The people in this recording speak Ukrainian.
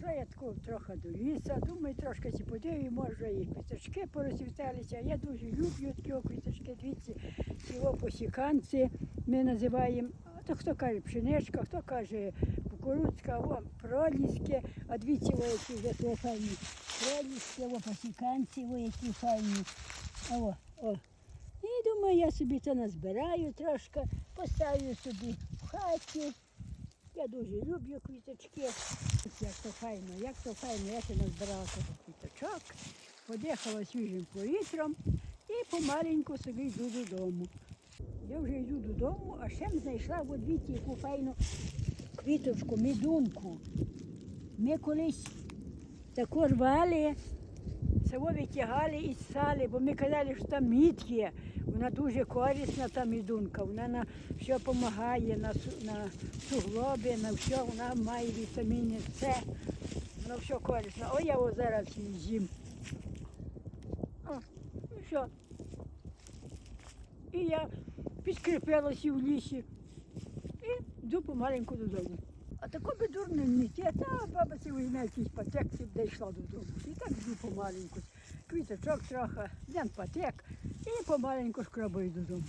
Прийшла я тако трохи до лісу, думаю, трошки ці подиві, може і квіточки порозцвіталися. Я дуже люблю такі квіточки, дивіться, ці посіканці ми називаємо. То хто каже пшеничка, хто каже кукурудзка, о, проліски, а дивіться, о, які вже файні проліски, о, посіканці, о, які файні. О, о. І думаю, я собі це назбираю трошки, поставлю собі в хаті. Я дуже люблю квіточки. Як то файно, як то файно, я ще назбирала квіточок, подихала свіжим повітрям і помаленьку собі йду додому. Я вже йду додому, а ще знайшла от дивіться, яку файну квіточку, медунку. Ми колись таку рвали, село витягали і ссали, бо ми казали, що там мід є. Вона дуже корисна, та мідунка. Вона на все допомагає, на, на суглоби, на все, вона має вітаміни С. Вона все корисна. О, я його зараз з'їм. О, і все. І я підкріпилася в лісі і йду помаленьку додому. А тако би дурно не ті, та баба ці візьме якийсь патек, де йшла додому. І так йду помаленьку. Квіточок трохи, ден патек і помаленьку шкрабаю додому.